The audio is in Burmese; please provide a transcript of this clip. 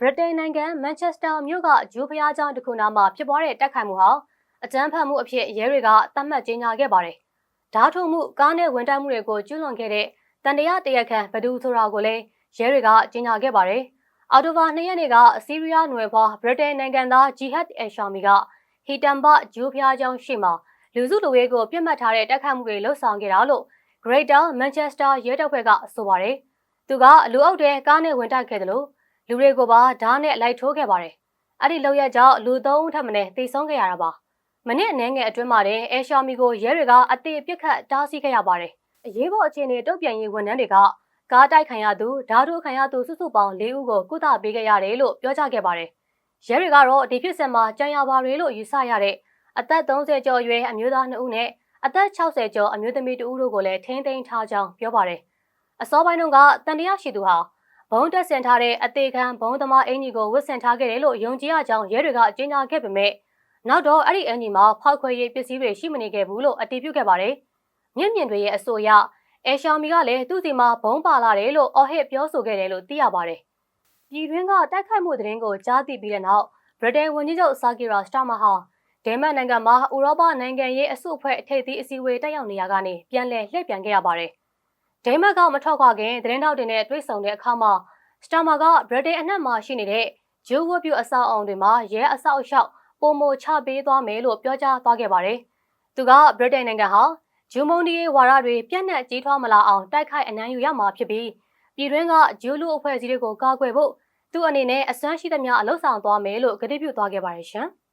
ဗြိတိန်နိုင်ငံမန်ချက်စတာမြို့ကဂျူးဖျားကျောင်းတစ်ခုနားမှာဖြစ်ပွားတဲ့တိုက်ခိုက်မှုဟာအကြမ်းဖက်မှုအဖြစ်ရဲတွေကသတ်မှတ်ကြေညာခဲ့ပါတယ်။ဓာတ်ထုံမှုကားနဲ့ဝန်တိုက်မှုတွေကိုကျူးလွန်ခဲ့တဲ့တန်တရာတရက်ခန့်ဘဒူဆိုတာကိုလည်းရဲတွေကကြေညာခဲ့ပါတယ်။အော်တိုဘာ၂ရက်နေ့ကအစီးရီးယားနွယ်ဖွားဗြိတိန်နိုင်ငံသားဂျီဟတ်အယ်ရှာမီကဟီတမ်ဘဂျူးဖျားကျောင်းရှိမှာလူစုလူဝေးကိုပြစ်မှတ်ထားတဲ့တိုက်ခိုက်မှုတွေလှုပ်ဆောင်ခဲ့တာလို့ Greater Manchester ရဲတပ်ဖွဲ့ကဆိုပါတယ်။သူကလူအုပ်တဲ့ကားနဲ့ဝင်တိုက်ခဲ့တယ်လို့ လူတွေကိုပါဓာတ်နဲ့လိုက်ထိုးခဲ့ပါတယ်။အဲ့ဒီလောက်ရကြောင့်လူသုံးဦးထပ်မံတေဆုံးခဲ့ရတာပါ။မနစ်အနေငယ်အတွင်းမှာတင်အဲရှာမီကိုရဲတွေကအသေးပြစ်ခတ်တားဆီးခဲ့ရပါတယ်။အရေးပေါ်အခြေအနေတုံ့ပြန်ရေးဝန်ထမ်းတွေကကားတိုက်ခံရသူဓာတ်ထိုးခံရသူစုစုပေါင်း၄ဦးကိုကုသပေးခဲ့ရတယ်လို့ပြောကြားခဲ့ပါတယ်။ရဲတွေကတော့ဒီဖြစ်စဉ်မှာကြံရပါတွေလို့ယူဆရတဲ့အသက်30ကျော်အရွယ်အမျိုးသား2ဦးနဲ့အသက်60ကျော်အမျိုးသမီး2ဦးတို့ကိုလည်းထိန်းသိမ်းထားကြောင်းပြောပါတယ်။အစောပိုင်းတုန်းကတန်တရားရှိသူဟာ ဘုံတက်ဆင်ထားတဲ့အသေးခံဘုံသမားအင်ကြီးကိုဝတ်ဆင်ထားခဲ့တယ်လို့ယုံကြည်ရကြောင်းရဲတွေကကြေညာခဲ့ပေမဲ့နောက်တော့အဲ့ဒီအင်ကြီးမှာဖောက်ခွဲရေးပစ္စည်းတွေရှိမနေခဲ့ဘူးလို့အတည်ပြုခဲ့ပါတယ်။မြင့်မြင့်တွေရဲ့အဆိုအရအဲရှာမီကလည်းသူ့စီမှာဘုံပါလာတယ်လို့အော်ဟစ်ပြောဆိုခဲ့တယ်လို့သိရပါတယ်။ပြည်တွင်းကတိုက်ခိုက်မှုသတင်းကိုကြားသိပြီးတဲ့နောက်ဗြိတိန်ဝန်ကြီးချုပ်ဆာကီရာစတာမာဟာဒိမတ်နိုင်ငံမှာဥရောပနိုင်ငံရေးအစုအဖွဲ့အထိပ်သီးအစည်းအဝေးတက်ရောက်နေရကနေပြန်လည်လှည့်ပြန်ခဲ့ရပါတယ်။ ဒိမတ်ကမထွက်ခွာခင်သတင်းထောက်တွေနဲ့တွေ့ဆုံတဲ့အခါမှာစတာမာကဗြိတိန်အနှံ့မှာရှိနေတဲ့ဂျိုးဝတ်ပြအဆောက်အုံတွေမှာရဲအဆောက်အအုံပုံမချပေးသွားမယ်လို့ပြောကြားသွားခဲ့ပါတယ်။သူကဗြိတိန်နိုင်ငံဟာဂျူမုန်ဒီဝါရတွေပြန့်နှံ့ကြီးထွားမလာအောင်တိုက်ခိုက်အနှံ့ယူရမှာဖြစ်ပြီးပြည်တွင်းကဂျူးလူအဖွဲ့အစည်းတွေကိုကာကွယ်ဖို့သူအနေနဲ့အစွမ်းရှိသမျှအလုပ်ဆောင်သွားမယ်လို့ကတိပြုသွားခဲ့ပါတယ်ရှင်။